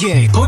เย่พุ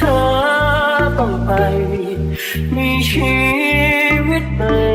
เธอต้องไป มีชีวิตใหม่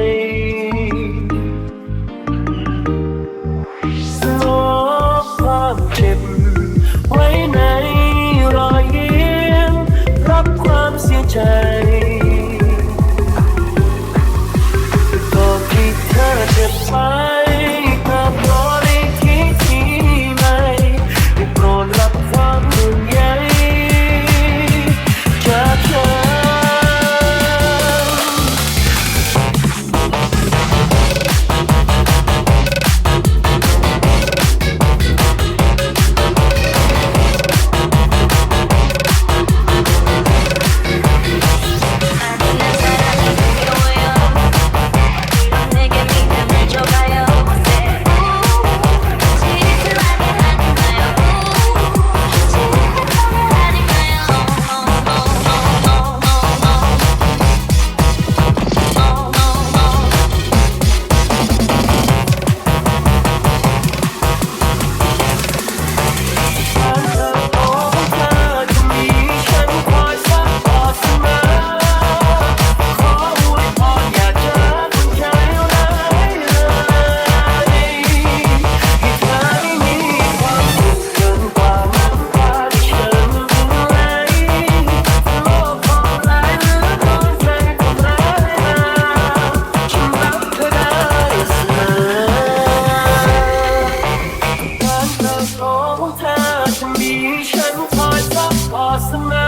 มีฉันคอยซัพพอร์ตเสมอ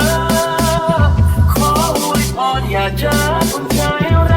ขออวยพรอย่าเจอนใจร้าย